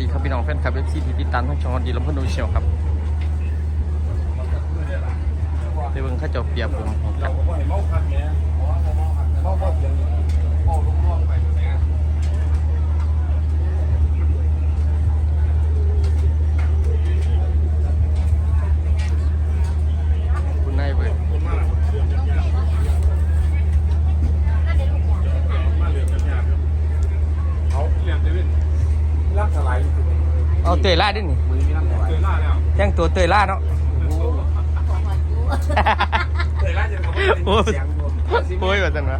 ดีครับพี่น้องแฟนคลับเอฟซีที่ติดตามทั้งช่องดีลำพันดูเชียวครับไปเบิ่งข้าเจ้าเปียบผมครับคุณนายเบิร์ด เอาเตยล่าด้วยนี่แจ้งตัวเตยล่าเนาะโอ้ยโอ้ยแบบนั้นวะ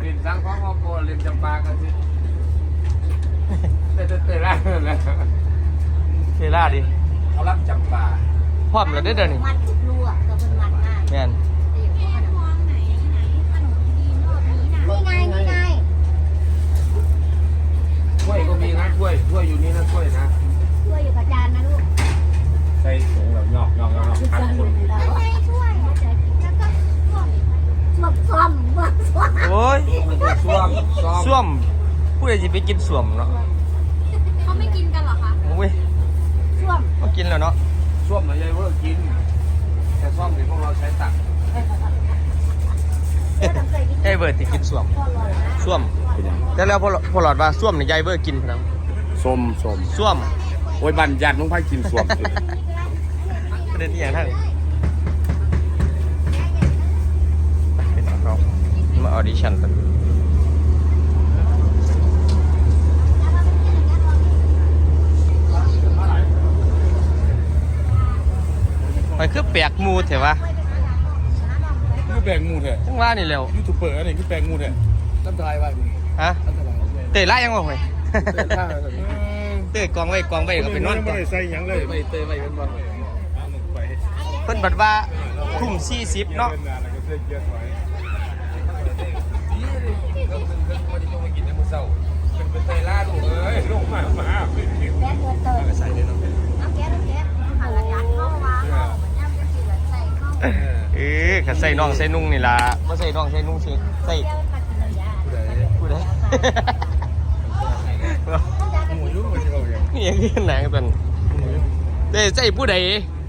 เรียนสังของพ่อโกเรียนจำปากันสิแต่แต่ละนะเตยล่าดิเขารับจำปาพร้อมแล้วเด้อเดี๋ยวนี้มัดทุกลูกกับเป็นมัดมากแม่นนี่ไงนี่ไงถ้วยก็มีนะถ้วยถ้วยอยู่นี่นะถ้วยนะ ช่วยอยู่กับจานนะลูกใส่ถุงแบบหยอกหยอกหยอกพันคนแล้วไงช่วยแล้วก็ส้วมส้วมโอ้ยส้วมซ้อมส้วมผู้ใดจะไปกินส้วมเนาะเขาไม่กินกันหรอคะโอ้ยส้วมมากินแล้วเนาะส้วมหน่อยยายเวอร์กิน แต่ส้วมที่พวกเราใช้ตักยายเบิร์ดที่กินส้วมส้วมแต่แล้วพอพอหลอดว่าส้วมเนี่ยายเบิร์ดกินพนังส้มส้มส้วม โอ้ยบันยันมึงพายกินส้วมประเด็นที่อย่างทั้งเป็นของเขามาออดิชั่นกันไปคือแปลกหมูเถอะวะคือแปลงงูแท้จังว่านี่แล้วยูทูบเบอร์อะไรคือแปลงงูแท้ตั้งทายว่าคุณฮะตั้งทายเตยล่ายังบ่เว้ยเต้นท่าอะไร เตยกองไว้กองไว้ก็ไปนอนไม่ก่อนได้ใส่หยังเลยไม่เตยไม่เป็นบอลไปเพิ่นบัดว่าทุ่ม40เนาะเป็นเตยล่าลูกเอ้ยลูกมามาแก๊สเตอร์ใส่เลยเนาะเอาแก๊สเอาแก๊สหันละจานเข้าวางเข้าเหมือนย่ำจะกินแล้วใส่เข้าเอ๊ะขัดใส่น่องใส่นุ่งนี่ล่ะบ่ใส่น่องใส่นุ่งสิใส่แก้วกัดกินเลยยาผู้ใด ย่างนี่ยังคือหนังตันเด้ใส่ผู้ใด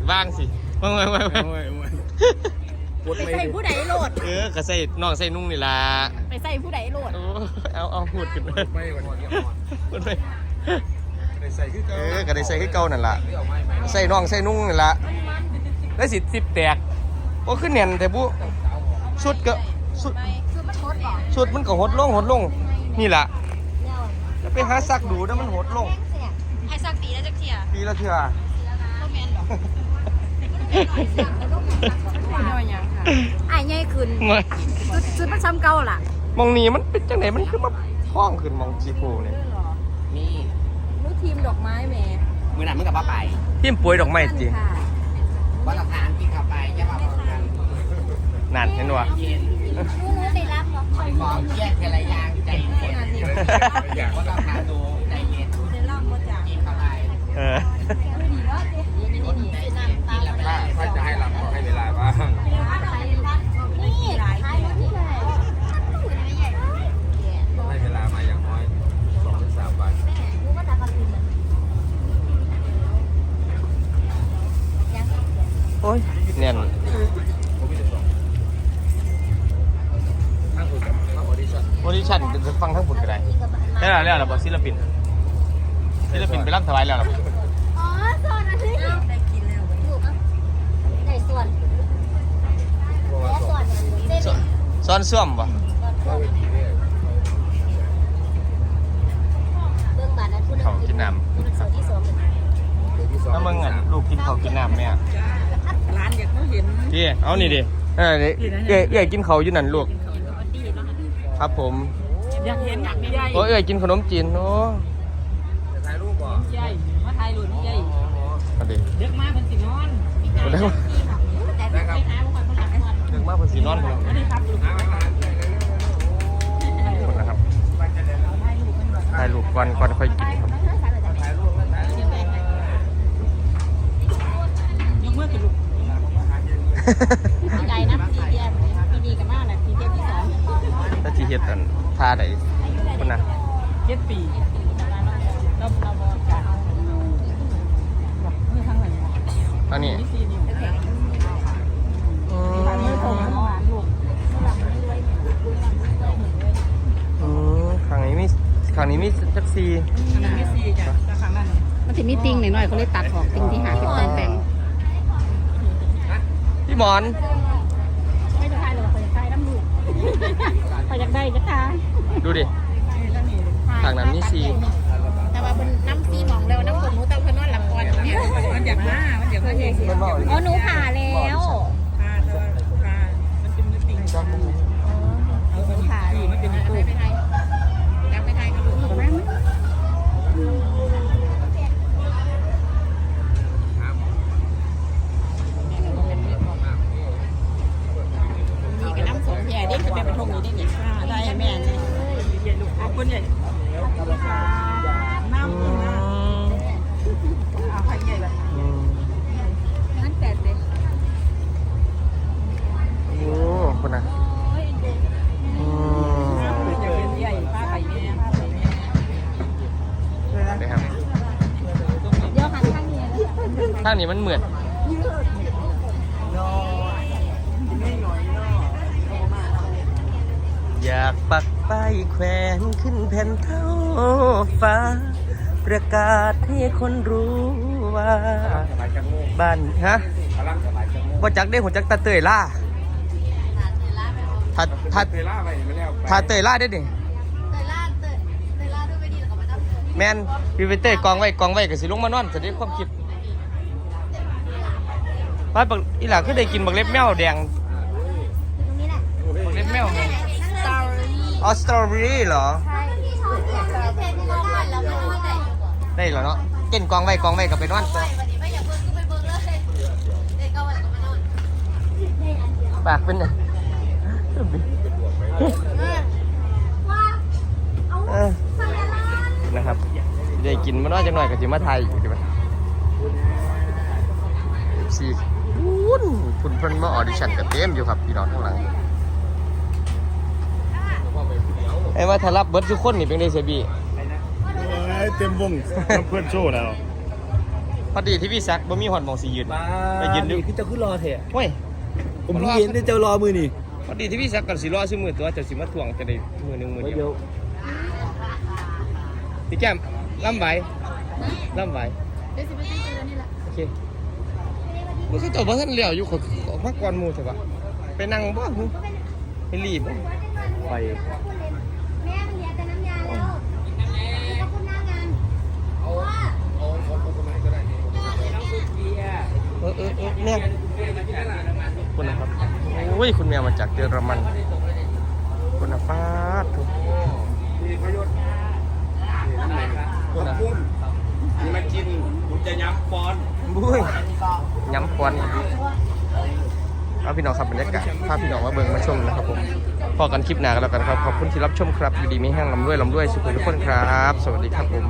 วางสิวางวางวางวางโอ้ยโอ้ยปวดไปไม่ใส่ผู้ใดโหลด เออขัดใส่น่องใส่นุ่งนี่ล่ะไปใส่ผู้ใดโหลด โอ้เอาเอาพูดขึ้นมาไม่ก่อนพูดไปได้ใส่คือเอเก่าอก็ได้ใส่คือเก่านั่นล่ะใส่น่องใส่นุ่งนี่ล่ะแล้วสิสิบแตกบ่ขึ้นแน่นแต่บุชุดก็ชุด คือมันทดก่อนชุดมันก็หดลงหดลง นี่ล่ะเนี่ยจะไปหาซักดูแล้วมันหดลง แห้งเสียไอ้สักตีแล้วจะเทียปีละเทื่อก็แมนดอกน้อยยังค่ะไอ้ใหญ่ขึ้นมาชุดชุดมันซ้ำเก่าล่ะมองนี้มันเป็นจังไหนมันคือมาท้องขึ้นมองจีปูเนี่ยนี่รู้ทีมดอกไม้แหม่มือหนังมึงกับป้าไปทิ่มป่วยดอกไม้จีค่ะว่าหลักฐานกินขับไปจะมาบอกกันนั่นเห็นวะเย็นรู้รู้ไปรับเหรอคอยขอแยกกันระยางใจเย็นอยากว่าหลักฐานดู เออถ้าถ้าจะให้เราขอให้เวลาบ้างนี่ขายรถที่ไหนให้เวลามาอย่างน้อยสองถึงสามวันรู้ว่าตากันคืนมันยังโอ้ยแน่นผมมีแต่สองถ้าคุยกับถ้าออดิชั่นโอดิชั่นจะฟังทั้งผลก็ได้ได้แล้วแล้วล่ะบอศิลปิน ศิลปินไปรับถวายแล้วล่ะอ๋อส่วนอันนี้ได้กินแล้วถูกอะในส่วนเพราะว่าและสองส่วนเส้นซ้อนซ้อมปะเข้าเวทีเนี่ยเบื้องบาทนั้นผู้หนึ่งเขากินน้ส่วนที่สองเดี๋ยวที่สอำงถ้ามึงอะลูกกินเขาวกินน้ำเนี่ยร้านอยากเขาเห็นพี่เอานี่ดิเออนี่เอ้ยเอ้ยกินเขาวอยู่นั่นลูกดีแล้วครับผมอยากเห็นอยากไม่ใหญ่โอ้ยเอ้ยกินขนมจีนโอ้ ใหญ่มาไทยหลุนใหญ่เอาดิเด็กมาเป็นสีนอนเอาเด้อได้ครับหาบุคคลคนหลังเรื่องมาเป็นสีนอนพุ่นไม่ได้ครับหาอาหารเลยเลยพุ่นนะครับถ่ายรูปก่อนก่อนค่อยกินครับยรูปแล้วถ่ายรูปยกมือขึ้นลูกใจนะพีเดียพีดีกันมากเลยพีเดียที่สองถ้าทีเฮ็ดอันท่าใดพุ่นนะเจ็ดปี นนี้มีสี่นิ้วอืมือตรงมหวานลูกอืมข้างนี้มีข้างนี้มีจักซีอันนั้นมีสี่จ้ะแต่ครั้งนั้นมันจะมีติ่งหน่อยๆเขาเลยตัดออกติ่งที่หาที่ต้องแต่งพี่หมอนไม่จะทายหรอกเขาจะทายน้ำลูกเขาอยากได้จะทายดูดินี่แล้วนี่ข้างนั้นมีซีแต่ ว่าเป็นน้ำซีหมองแล้วน้ำกดหนูเต้าเพื่อนนอนหลับก่อนเนี่ยมันอยากมามันอยากมาเองมันบอกอ๋อหนูผ่าแล้วางนี้มันเหมือนอยากปักป้ายแขวนขึ้นแผ่นเท้าฟ้า ประกาศให้คนรู้ว่า บ้านฮะว่าจักได้หัวจักตาเตยล่าถ้าถ้าเวลาไปไม่แล้วถ้าเตยล่าได้ดิเตยล่าเตยเตยล่าด้วยไปดีแล้วก็มาตั้งแมนพี่ไปเตยกองไว้กองไว้ก็สิลงมานอนจะได้ความคิด บ้านบักอีหล่าคือได้กินบักเล็บแมวแดงตรงนี้แหละบักเล็บแมวสตอรี่ออสตรอเบอรี่เหรอ ใช่ที่ช้อนเนี่ยไม่เทที่เราได้แล้วไม่รู้ไหนอยู่บ่ได้เหรอเนาะเก่นกองไว้กองไว้ก็ไปนอนต่อวันนี้ไม่อยากเบิ่งก็ไปเบิ่งเลยเด็กก็วันก็มานอนได้อันเดียวปากเป็นไงว่าเอาเออใส่อะไรนะครับได้กินมันว่าจังหน่อยก็จิมาไทยอยู่ดีป่ะซีวุ้ นคุณเพิ่นมาออดิชั่นกับเต็มอยู่ครับพี่น้องข้างหลังไอ้ว่าถ้ารับเบิร์ดทุกคนนี่เป็นได้เสียบีเต็มวงเพื่อนโชว์แล้วพอดีที่พี่แซกบ่มีหอดหมองสียืนไปยืนดูคือจะขึ้นรอเถอะเฮ้ยผมเห็นได้เจ้ารอมือนี่พอดีที่พี่แซกกันสิรอซื้อมือตัวเจะสิมาทวงจะได้มือหนึงมือเดียวพี่แก้มล่ำไหวล่ำไหวเดี๋ยวสิไปตั้งตัวนี่แหละโอเค มันคือตัวบ่ทันเหลียวอยู่ขอขอพักก่อนหมูเถอะวะไปนั่งบ่หึไปรีบบ่ไปเออเออเออแม่คุณนะครับโอ้ยคุณแมวมาจากเยอรมัน คุณนะฟาดถูกคุณนะนี่มากินผมจะย้ำปอนบุ้ย ย้ำควันเอาพี่น้องครับบรรยากาศภาพี่น้องมาเบิ่งมาชมนะครับผมพอกันคลิปหน้ากันแล้วกันครับ ขอบคุณที่รับชมครับ อยู่ดีไม่แห้งลำด้วยลำด้วยสุขทุกคนครับ สวัสดีครับผม